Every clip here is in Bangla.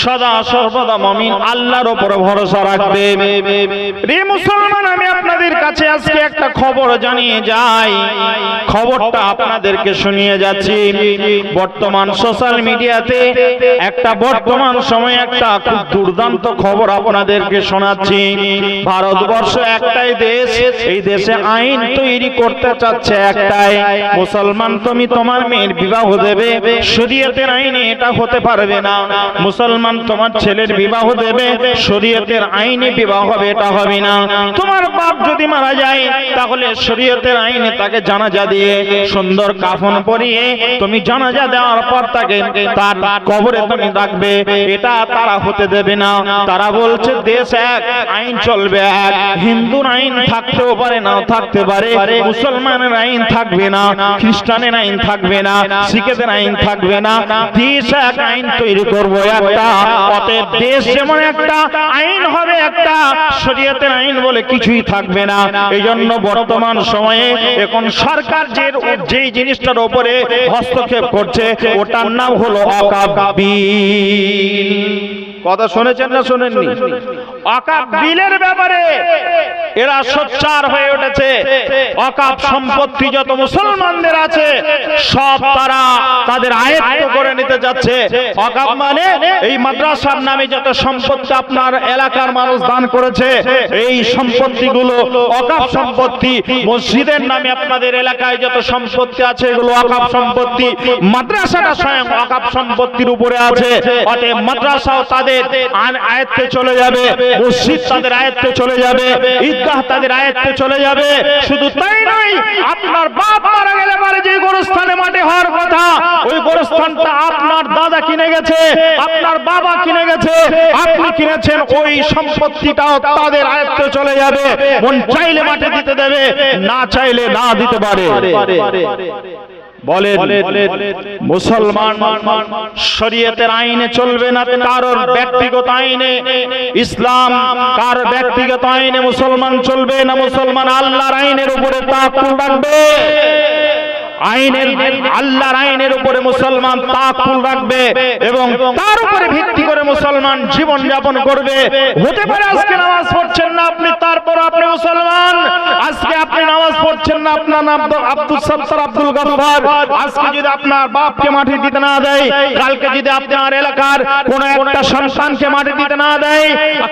সদা সর্বদা মমিন, আল্লাহর উপর ভরসা রাখবে। মুসলমান, আমি আপনাদের কাছে আজকে একটা খবর জানিয়ে যাই। খবরটা আপনাদেরকে শুনিয়ে যাচ্ছি। বর্তমান সোশ্যাল মিডিয়াতে একটা বর্তমান সময়ে একটা খুব দুর্দান্ত খবর আপনাদেরকে শোনাচ্ছি। ভারতবর্ষ একটাই দেশ, এই দেশে আইন তৈরি করতে চাচ্ছে একটাই। মুসলমান তুমি তোমার মেয়ের বিবাহ দেবে, শরীয়তের আইনে এটা হতে পারবে না। মুসলমান তোমার ছেলের বিবাহ দেবে, শরীয়তের আইনে বিবাহ হবে, এটা হবে না। তোমার বাপ যদি মারা যায়, তাহলে শরীয়তের আইনে তাকে জানাজা দিয়ে সুন্দর কাফন পরিয়ে তুমি জানাজা দেওয়ার পর তাকে তার কবরে তুমি রাখবে, এটা তারা হতে দেবে না। তারা বলছে, দেশ এক, আইন চলবে এক। হিন্দুর আইন থাকতেও পারে না থাকতে পারে। মুসলমানের আইন থাকবে না, খ্রিস্টানের আইন থাকবে না, শিখেদের আইন থাকবে না। দেশ এক আইন তৈরি করব, একটা অতএব দেশ যেমন একটা, আইন হবে একটা, শরীয়তের আইন বলে কিছুই থাকবে না। এই জন্য বর্তমান সময়ে এখন সরকার যে, যেই জিনিসটার উপরে হস্তক্ষেপ করছে, ওটার নাম হলো অকাবিল কথা শুনেছেন না শুনেননি? অকাপ বিলের ব্যাপারে এরা সোচ্চার হয়ে উঠেছে। অকাপ সম্পত্তি যত মুসলমানদের আছে, সব তারা তাদের আয়ত্ত করে নিতে যাচ্ছে। অকাপ মানে এই মাদ্রাসার নামে যত সম্পত্তি আপনার এলাকার মানুষ দান করেছে, এই সম্পত্তিগুলো অকাপ সম্পত্তি। মসজিদের নামে আপনাদের এলাকায় যত সম্পত্তি আছে, এগুলো অকাপ সম্পত্তি। মাদ্রাসাটা স্বয়ং অকাপ সম্পত্তির উপরে আছে। অতএব মাদ্রাসাও তাদের আয়ত্তে চলে যাবে। মসজিদ তাদের আয়ত্তে চলে যাবে, ঈদগাহ তাদের আয়ত্তে চলে যাবে। শুধু তাই নয়, আপনার বাপ মারা গেলে পরে যে গোরস্থানে মাটি হওয়ার কথা, ওই গোরস্থানটা আপনার দাদা কিনে গেছে, আপনার বাবা কিনে গেছে, আপনি কিনেছেন, ওই সম্পত্তিটাও তাদের আয়ত্তে চলে যাবে। মন চাইলে মাটি দিতে দেবে, না চাইলে না দিতে পারে। বলে মুসলমান শরীয়তের আইনে চলবে না কারোর ব্যক্তিগত আইনে। ইসলাম কার ব্যক্তিগত আইনে মুসলমান চলবে না মুসলমান আল্লাহর আইনের উপরে তাকুল রাখবে। আইনের আল্লাহর আইনের উপরে মুসলমান তাকুল রাখবে এবং তার উপরে ভিত্তি করে মুসলমান জীবন যাপন করবে। হতে পারে আজকে নামাজ পড়ছেন না আপনি তারপর আপনি মুসলমান। আজকে আপনি নামাজ পড়ছেন না, আপনার নাম আব্দুল আব্দুল আজকে যদি আপনার বাপকে মাটি দিতে না দেয়, কালকে যদি আপনার এলাকার কোন একটা সন্তানকে মাটি দিতে না দেয়,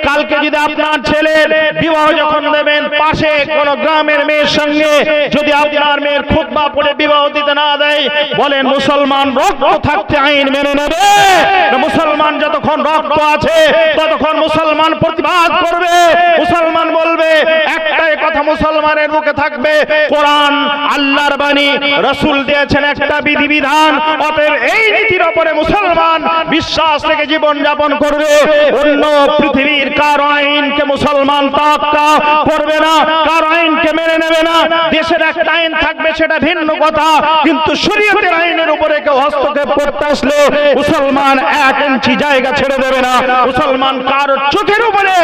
কালকে যদি আপনার ছেলের বিবাহ যখন দেবেন, পাশে কোন গ্রামের মেয়ের সঙ্গে যদি আপনার মেয়ের খুতবা পড়ে বিবাহ দিতে না দেয়। বলেন, মুসলমান রক্ত থাকতে আইন মেনে নেবে। মুসলমান যতক্ষণ রক্ত আছে, ততক্ষণ মুসলমান প্রতিবাদ করবে। মুসলমান বলবে কথা মুসলমানের মুখে থাকবে। কোরআন আল্লাহর বাণী, রসুল দিয়েছেন একটা বিধিবিধান। অতএব এই নীতির ওপরে মুসলমান বিশ্বাস থেকে জীবন যাপন করবে। অন্য পৃথিবীর কার আইনকে মুসলমান তাক্কা করবে না, কার আইনকে মেনে নেবে না। দেশের একটা আইন থাকবে, সেটা ভিন্ন কথা। কিন্তু শরীয়তের আইনের উপরে কেউ হস্তক্ষেপ করতে আসলে মুসলমান এক ইঞ্চি জায়গা ছেড়ে দেবে না। মুসলমান কার চোখের উপরে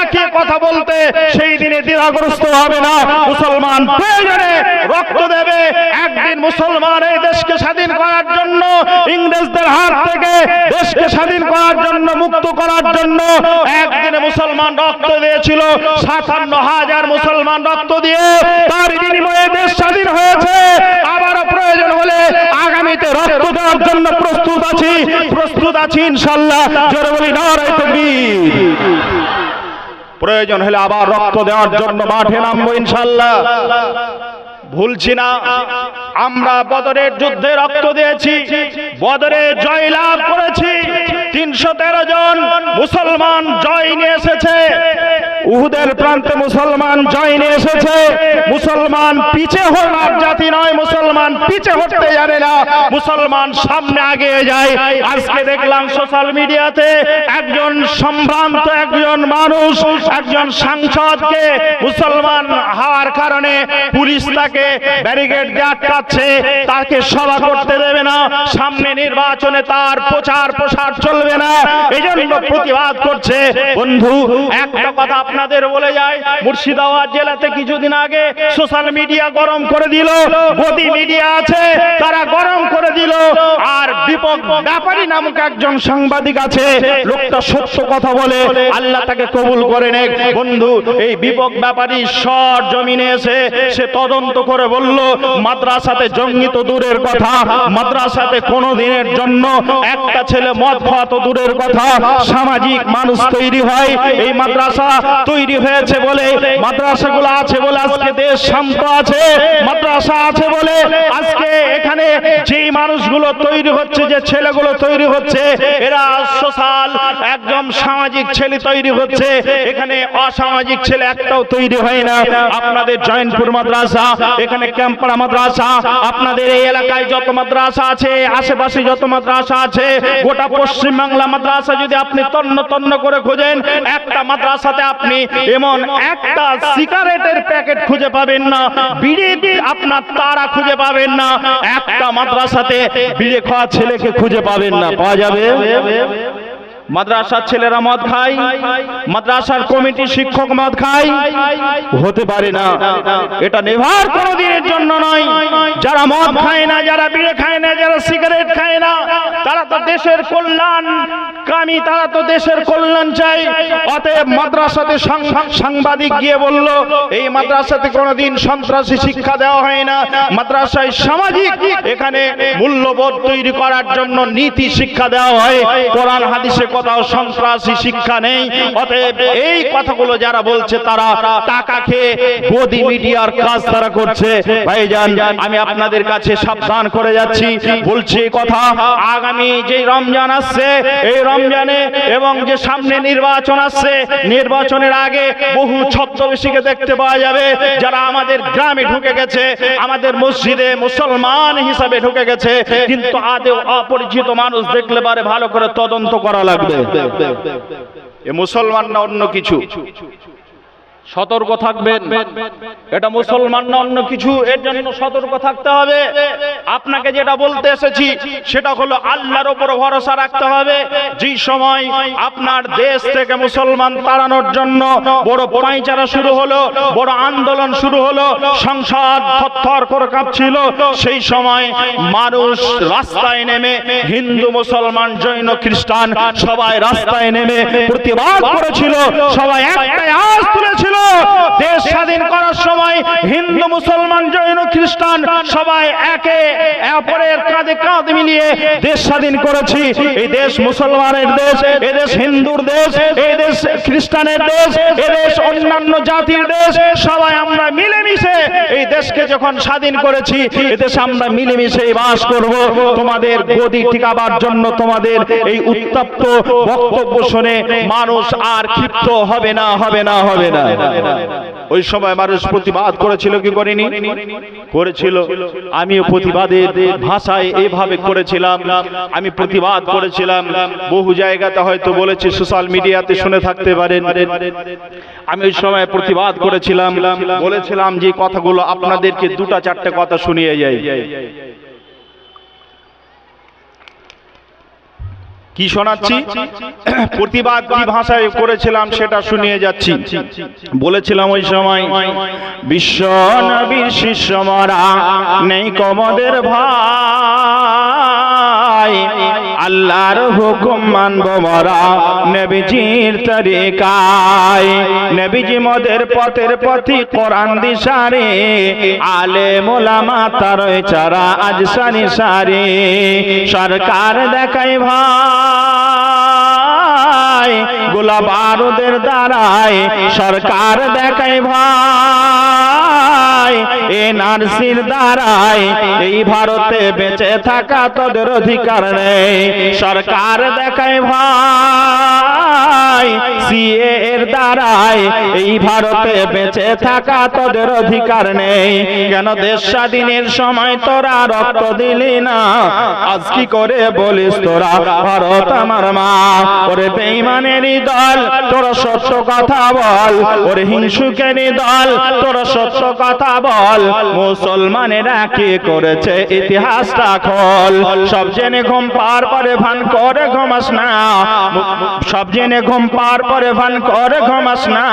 তাকে কথা বলতে সেই দিনে দ্বিধাগ্রস্ত হবে না। মুসলমান প্রয়োজনে রক্ত দেবে। একদিন মুসলমান এই দেশকে স্বাধীন করার জন্য, ইংরেজদের হাত থেকে দেশকে স্বাধীন করার জন্য, মুক্ত করার জন্য একদিনে মুসলমান রক্ত দিয়েছিল। সাতান্ন হাজার মুসলমান রক্ত দিয়ে তার বিনিময়ে দেশ স্বাধীন হয়েছে। আবারও প্রয়োজন হলে আগামীতে রক্ত দেওয়ার জন্য প্রস্তুত আছি। প্রস্তুত আছি ইনশাল্লাহ। জোরে বলি নারাই তকবীর। প্রয়োজন হলে আবার রক্ত দেওয়ার জন্য মাঠে নামবো ইনশাল্লাহ। ভুলছি না। আমরা বদরের যুদ্ধে রক্ত দিয়েছি, বদরে জয় লাভ করেছি। তিনশো তেরো জন মুসলমান জয় নিয়ে এসেছে। উহুদের প্রান্তে মুসলমান জয় নিয়ে এসেছে। মুসলমান পিছে হওয়ার জাতি নয়, মুসলমান পিছে হতে জানে না। মুসলমান সামনে আগে যায়। আজকে দেখলাম সোশ্যাল মিডিয়াতে একজন সম্ভ্রান্ত একজন মানুষ, একজন সাংসদকে মুসলমান হওয়ার কারণে পুলিশ তাকে ব্যারিকেড দিয়ে আটকাচ্ছে, তাকে সভা করতে দেবে না, সামনে নির্বাচনে তার প্রচার প্রসার চলবে না। এই জন্য প্রতিবাদ করছে। বন্ধু, একটা কথা আপনার আপনাদের বলে যায়, মুর্শিদাবাদ জেলাতে কিছুদিন আগে সোশ্যাল মিডিয়া গরম করে দিল গদি মিডিয়া আছে, তারা গরম করে দিল, আর দীপক ব্যাপারী নামক একজন সাংবাদিক আছে, লোকটা সত্য কথা বলে, আল্লাহ তাকে কবুল করে নেক। বন্ধু, এই বিপক ব্যাপারী সর জমিনে এসে, সে তদন্ত করে বলল, মাদ্রাসাতে জঙ্গি তো দূরের কথা, মাদ্রাসাতে কোনো দিনের জন্য একটা ছেলে মদ খাওয়া তো দূরের কথা, সামাজিক মানুষ তৈরি হয়, এই মাদ্রাসা তৈরি হয়েছে বলে মাদ্রাসাগুলো আছে বলে আজকে দেশ শান্ত আছে, মাদ্রাসা আছে বলে আজকে এখানে যেই মানুষগুলো তৈরি হচ্ছে, যে ছেলেগুলো তৈরি হচ্ছে, এরা সোশ্যাল একদম সামাজিক ছেলে তৈরি হচ্ছে, এখানে অসামাজিক ছেলে একটাও তৈরি হয় না। আপনাদের জয়নপুর মাদ্রাসা, এখানে ক্যাম্পাড়া মাদ্রাসা, আপনাদের এই এলাকায় যত মাদ্রাসা আছে, আশেপাশে যত মাদ্রাসা আছে, গোটা পশ্চিম বাংলা মাদ্রাসা যদি আপনি তন্ন তন্ন করে খোঁজেন, একটা মাদ্রাসাতে আপনি এমন একটা সিগারেটের প্যাকেট খুঁজে পাবেন না, বিড়ি আপনার তারা খুঁজে পাবেন না, একটা মাদ্রাসাতে বিড়ে খাওয়া ছেলেকে খুঁজে পাবেন না। পাওয়া যাবে? মাদ্রাসার ছেলেরা মদ খায়, মাদ্রাসার কমিটি শিক্ষক মদ খায়। হতে পারে না, এটা নেভার কোনো দিনের জন্য নয়। যারা মদ খায় না, যারা বিড়ে খায় না, যারা সিগারেট খায় না, তারা তো দেশের কল্যাণ কামি, তারা তো দেশের কল্যাণ চাই অতএব মাদ্রাসাতে সাংবাদিক গিয়ে বলল, এই মাদ্রাসাতে কোনোদিন সন্ত্রাসী শিক্ষা দেওয়া হয় না। মাদ্রাসায় সামাজিক, এখানে মূল্যবোধ তৈরি করার জন্য নীতি শিক্ষা দেওয়া হয়। কোরআন, হাদিসে কোথাও সন্ত্রাসী শিক্ষা নেই। অতএব এই কথাগুলো যারা বলছে তারা টাকা খেয়ে গদি মিডিয়ার কাজ তারা করছে। ভাইজান, আমি আপনাদের কাছে সাবধান করে যাচ্ছি। বলছি কথা, আগামী যে রমজান আসছে, এই রমজানে এবং যে সামনে নির্বাচন আসছে, নির্বাচনের আগে বহু ছদ্মবেশীকে দেখতে পাওয়া যাবে। যারা আমাদের গ্রামে ঢুকে গেছে, আমাদের মসজিদে মুসলমান হিসাবে ঢুকে গেছে, কিন্তু আদেও অপরিচিত মানুষ দেখলে পারে ভালো করে তদন্ত করা লাগবে। এ মুসলমান না অন্য কিছু? সতর্ক থাকবেন। এটা মুসলমান না অন্য কিছু? এর জন্য সতর্ক থাকতে হবে। আপনাকে যেটা বলতে এসেছি, সেটা হলো আল্লাহর উপর ভরসা রাখতে হবে। যে সময় আপনার দেশ থেকে মুসলমান তাড়ানোর জন্য বড় পাইচারা শুরু হলো, বড় আন্দোলন শুরু হলো সংসদ থরথর করে কাঁপছিল, সেই সময় মানুষ রাস্তায় নেমে হিন্দু, মুসলমান, জৈন, খ্রিস্টান সবাই রাস্তায় নেমে প্রতিবাদ করেছিল, সবাই একটাই আওয়াজ তুলেছিল, দেশ স্বাধীন করার সময় হিন্দু, মুসলমান, জৈন, খ্রিস্টান সবাই একে অপরের কাঁধে কাঁধ মিলিয়ে দেশ স্বাধীন করেছি। এই দেশ মুসলমানের দেশ এ দেশ হিন্দুর দেশ খ্রিস্টানের দেশ এ দেশ অন্যান্য জাতির দেশ, সবাই আমরা মিলেমিশে এই দেশকে যখন স্বাধীন করেছি এ দেশে আমরা মিলেমিশে বাস করব। তোমাদের গদি জন্য তোমাদের এই উত্তপ্ত বক্তব্য শুনে মানুষ আর ক্ষিপ্ত হবে না হবে না হবে না। ওই সময় মানুষ প্রতিবাদ করেছিল কি করেনি? করেছিল। আমিও প্রতিবাদের ভাষায় এভাবে করেছিলাম, আমি প্রতিবাদ করেছিলাম। বহু জায়গাতে হয়তো বলেছি সোশ্যাল মিডিয়াতে শুনে থাকতে পারেন। আমি ওই সময় প্রতিবাদ করেছিলাম, বলেছিলাম যে কথাগুলো আপনাদেরকে দুটা চারটে কথা শুনিয়ে যাই। কি শোনাচ্ছি? প্রতিবাদ কি ভাষায় করেছিলাম সেটা শুনিয়ে যাচ্ছি। বলেছিলাম ওই সময় বিশ্ব নবী শিষ্য মারা নেই কমদের ভাই আল্লাহর হুকুম মানব মরা। নবীজির তরিকায়, নবীজি মদের পথের পথি কোরআন দিশারে আলে মোলামা তার চারা আজ সারি সারি। সরকার দেখাই ভাই গোলা বারুদের দ্বারাই সরকার দেখাই ভাই এ নার্সির দ্বারাই এই ভারতে বেঁচে থাকা তোদের অধিকার নেই। সরকার দেখাই ভাই, সিএ এর দ্বারাই এই ভারতে বেঁচে থাকা তোদের অধিকার নেই। কেন দেশ স্বাধীনের সময় তোরা রক্ত দিলি না? আজ কি করে বলিস তোরা? ভারত আমার মা। ওরে বেইমানেরই দল, তোরা সত্য কথা বল। ওরে হিংসুকেরই দল, তোরা সত্য কথা বল মুসলমানেরা কি করেছে? ইতিহাসটা খোল। সব জেনে ঘুম পার পরে ভান করে ঘুমাস না। সব জেনে ঘুম পার পরে ভান করে ঘুমাস না।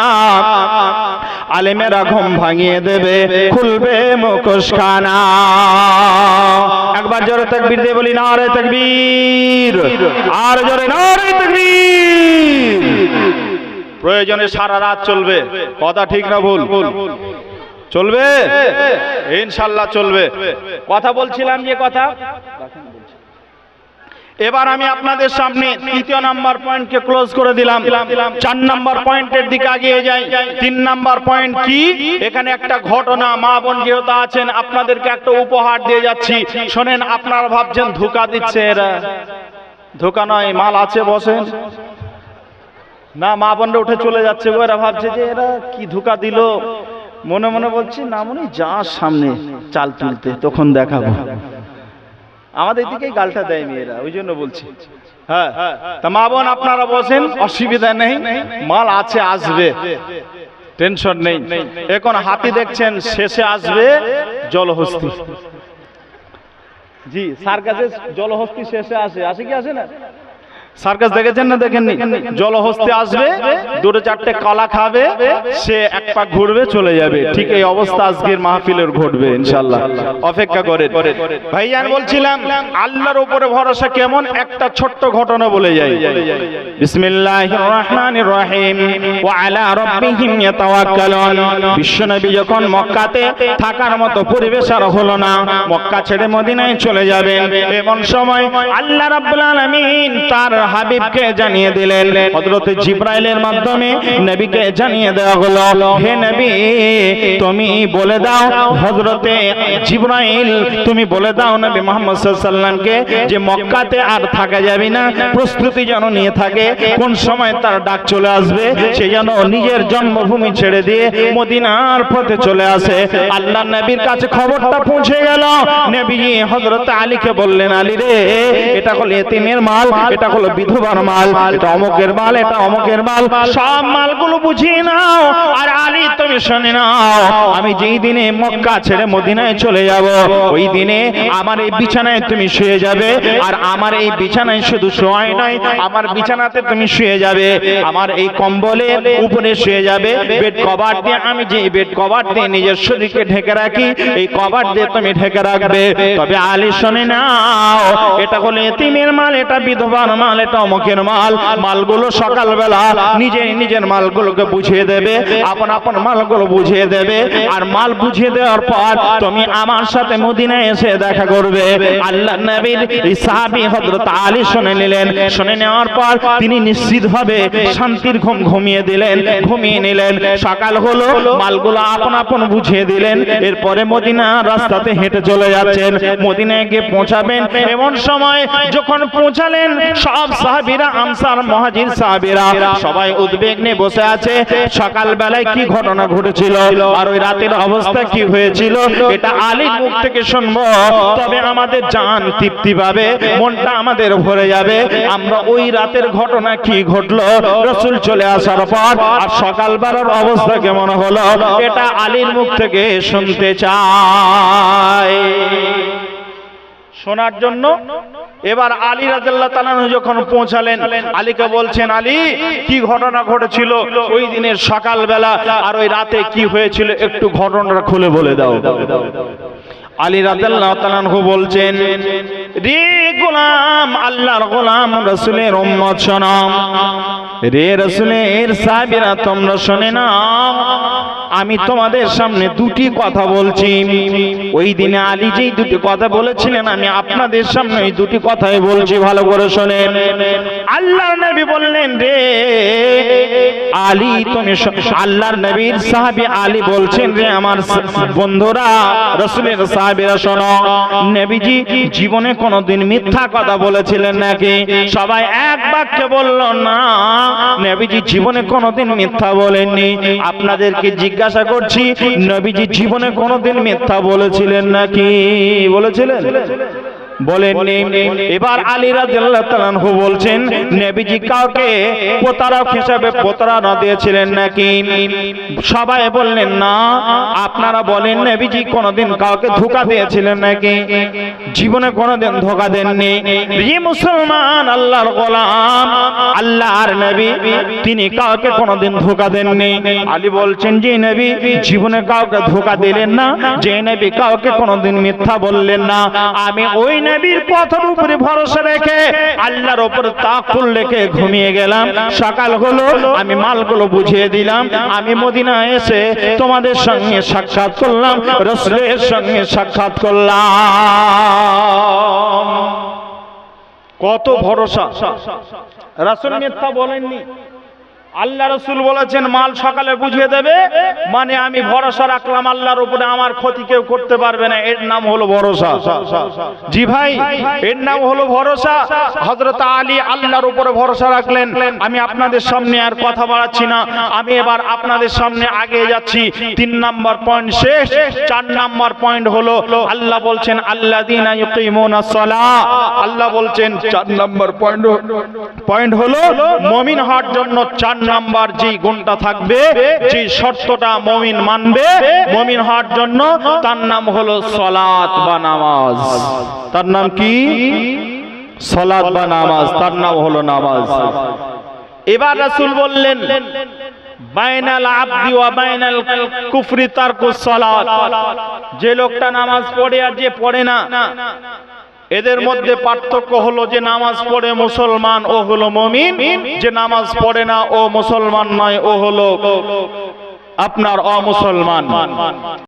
আলেমেরা ঘুম ভাঙিয়ে দেবে খুলবে মুখোশ খানা একবার জোরে তাকবীর দিয়ে বলি না রে তাকবীর। আর জোরে না রে তাকবীর। প্রয়োজনে সারা রাত চলবে। কথা ঠিক না ভুল? চলবে? ইনশাল্লাহ চলবে। কথা বলছিলাম যে কথা? এবার আমি আপনাদের সামনে তৃতীয় নাম্বার পয়েন্টকে ক্লোজ করে দিলাম। চার নাম্বার পয়েন্টের দিকে এগিয়ে যাই। তিন নাম্বার পয়েন্ট কি? এখানে একটা ঘটনা, মা বোন যেহেতু আছেন, আপনাদেরকে একটা উপহার দিয়ে যাচ্ছি। শোনেন, আপনারা ভাবছেন ধোকা দিচ্ছে এরা। ধোকা নয়, মাল আছে, বসেন। না, মা বোনরা উঠে চলে যাচ্ছে, এরা ভাবছে যে এরা কি ধোকা দিল? মনে মনে বলছি, না মনে, যা সামনে চাল তুলতে, তখন দেখাবো। আমাদের দিকেই গালটা দেয় মেয়েরা, ওই জন্য বলছি। হ্যাঁ তা মা বোন আপনারা বসেন, অসুবিধা নেই, মাল আছে, আসবে, টেনশন নেই। এখন হাতি দেখছেন, শেষে আসবে, জলহস্তি। জি সার্কাসে জলহস্তি শেষে আসে আসে কি, আসে না? সার্কাস দেখেছেন না দেখেননি? জলহস্তি আসবে দুটো চারটে কলা খাবে সে এক পাক ঘুরবে চলে যাবে। ঠিক এই অবস্থা আজকের মাহফিলের ঘটবে ইনশাল্লাহ অপেক্ষা করে ভাইজান বলছিলাম আল্লাহর উপরে ভরসা কেমন? একটা ছোট্ট ঘটনা বলে যাই। বিসমিল্লাহির রহমানির রহিম ওয়া আলা রাব্বিহিম ইয়াতাওয়াক্কালুন। বিশ্বনবী যখন মক্কাতে থাকার মতো পরিবেশ আর হলো না মক্কা ছেড়ে মদিনায় চলে যাবেন। এমন সময় আল্লাহ রাব্বুল আলামিন তার হাবিবকে জানিয়ে দিলেন। হযরত জিবরাইলের মাধ্যমে নবীকে জানিয়ে দেওয়া হলো, হে নবী, তুমি বলে দাও, হযরতে জিবরাইল, তুমি বলে দাও নবী মুহাম্মদ সাল্লামকে যে মক্কাতে আর থাকা যাবে না, প্রস্তুতি যেন নিয়ে থাকে, কোন সময় তার ডাক চলে আসবে, সে যেন নিজের জন্মভূমি ছেড়ে দিয়ে মদিনার পথে চলে আসে। আল্লাহ নবীর কাছে খবরটা পৌঁছে গেল। নবীজি হযরত আলীকে বললেন, আলী রে, এটা হলো এতিমের মাল, এটা হলো বিধবার মাল, এটা অমকের মাল, এটা অমকের মাল, সব মালগুলো বুঝিয়ে নাও, আর আলী তুমি শুনে নাও, আমি যেই দিনে মক্কা ছেড়ে মদিনায় চলে যাব, ওই দিনে আমার এই বিছানায় তুমি শুয়ে যাবে, আর আমার এই বিছানায় শুধু শোয়াই নয়, আমার বিছানাতে তুমি শুয়ে যাবে, আমার এই কম্বলে উপরে শুয়ে যাবে, বেড কভার দিয়ে আমি যে বেড কভার দিয়ে নিজের শরীরকে ঢেকে রাখি, এই কভার দিয়ে তুমি ঢেকে রাখবে, তবে আলী শুনে নাও, এটা হলো এতিমের মাল, এটা বিধবার মাল এটা মাল, মালগুলো সকালবেলা নিজে নিজের মালগুলোকে বুঝিয়ে দেবে, আপন আপন মালগুলো বুঝিয়ে দেবে, আর মাল বুঝিয়ে দেওয়ার পর তুমি আমার সাথে এসে দেখা করবে। আল্লাহ নবীর আলী শুনে নিলেন, শুনে নেওয়ার পর তিনি নিশ্চিত শান্তির ঘুম ঘুমিয়ে দিলেন, ঘুমিয়ে নিলেন। সকাল হলো, মালগুলো আপন আপন বুঝিয়ে দিলেন, এরপরে মদিনা রাস্তাতে হেঁটে চলে যাচ্ছেন। মদিনায় গিয়ে পৌঁছাবেন, এমন সময় যখন পৌঁছালেন, সব সাহাবীরা আনসার মহাজির সাহাবীরা, সবাই উদ্বেগ নিয়ে বসে আছে। সকাল বেলায় কি ঘটনা ঘটেছিল আর ওই রাতের অবস্থা কি হয়েছিল, এটা আলীর মুখ থেকে শুনব। তবে আমাদের জান তৃপ্তি পাবে, মনটা আমাদের ভরে যাবে। আমরা ওই রাতের ঘটনা কি ঘটলো, রসুল চলে আসার পর আর সকাল বেলার অবস্থা কেমন হলো, এটা আলীর মুখ থেকে শুনতে চাই। শোনার জন্য এবার আলী রাজাল্লাহ তালানু যখন পৌঁছালেন, আলীকে বলছেন, আলী, কি ঘটনা ঘটেছিল? ওই দিনের সকালবেলা আর ওই রাতে কি হয়েছিল? একটু ঘটনাটা খুলে বলে দাও। আলী রাজাল্লাহ বলছেন, রে গোলাম, আল্লাহর গোলাম, রসুলের উম্মত শোনাম রে রসুলের সাহাবীরা, তোমরা শুনে না আমি তোমাদের সামনে দুটি কথা বলছি। ওই দিনে আলী যেই দুটি কথা বলেছিলেন, আমি আপনাদের সামনে ওই দুটি কথাই বলছি, ভালো করে শোনেন। আল্লাহর নবী বললেন, রে আলী, তুমি আল্লাহর নবীর সাহাবী আলী বলছেন, রে আমার বন্ধুরা, রসুলের সাহাবীরা শোনো, নেবিজি জীবনে কোনোদিন মিথ্যা কথা বলেছিলেন নাকি? সবাই এক বাক্যে বলল, না, নবীজি জীবনে কোনোদিন মিথ্যা বলেননি। আপনাদেরকে জিজ্ঞাসা করছি, নবীজি জীবনে কোনোদিন মিথ্যা বলেছিলেন নাকি? বলেছিলেন? বলেননি। এবার আলী তাআলা বলছেন, নবীজি কাউকে প্রতারক হিসাবে প্রতারণা দিয়েছিলেন নাকি? সবাই বললেন, না, আপনারা বলেন নবীজি কোনোদিন কাউকে ধোঁকা দিয়েছিলেন নাকি? জীবনে কোনোদিন ধোঁকা দেননি। মুসলমান, আল্লাহর গোলাম, আল্লাহর নবী, তিনি কাউকে কোনোদিন ধোঁকা দেননি। আলী বলছেন যে নবী, জীবনে কাউকে ধোঁকা দিলেন না। যে নবী কাউকে কোনোদিন মিথ্যা বললেন না। আমি ওই নবীর পথের উপরে ভরসা রেখে আল্লাহর উপর তাকুল রেখে ঘুমিয়ে গেলাম। সকাল হলো, আমি মালগুলো বুঝিয়ে দিলাম। আমি মদিনা এসে তোমাদের সঙ্গে সাক্ষাৎ করলাম, রসুলের সঙ্গে সাক্ষাৎ করলাম। কত ভরসা। রাসুল মিথ্যা বলেননি। আল্লাহ রসুল বলেছেন, মাল সকালে বুঝিয়ে দেবে মানে আমি ভরসা রাখলাম আল্লাহর উপরে, আমার ক্ষতি কেউ করতে পারবে না। এর নাম হলো ভরসা। জি ভাই, এর নাম হলো ভরসা। হজরত আলী আল্লাহর উপরে ভরসা রাখলেন। আমি আপনাদের সামনে আর কথা বাড়াচ্ছি না। আমি এবার আপনাদের সামনে আগে যাচ্ছি। তিন নাম্বার পয়েন্ট শেষ। চার নাম্বার পয়েন্ট হলো, আল্লাহ বলছেন আল্লাহ দিন আল্লাহ বলছেন, চার নাম্বার পয়েন্ট পয়েন্ট হলো, মমিন হওয়ার জন্য চার নাম্বার যে গুণটা থাকবে যে শর্তটা মমিন মানবে, মমিন হওয়ার জন্য তার নাম হলো সলাত বা নামাজ। তার নাম কি? সলাত বা নামাজ। তার নাম হলো নামাজ। এবার রাসুল বললেন, বাইনাল আবদি ওয়া বাইনাল কুফরি তারকুস যে লোকটা নামাজ পড়ে আর যে পড়ে না এদের মধ্যে পার্থক্য হলো যে নামাজ পড়ে মুসলমান ও হলো মমিন। যে নামাজ পড়ে না ও মুসলমান নয় ও হলো আপনার অমুসলমান।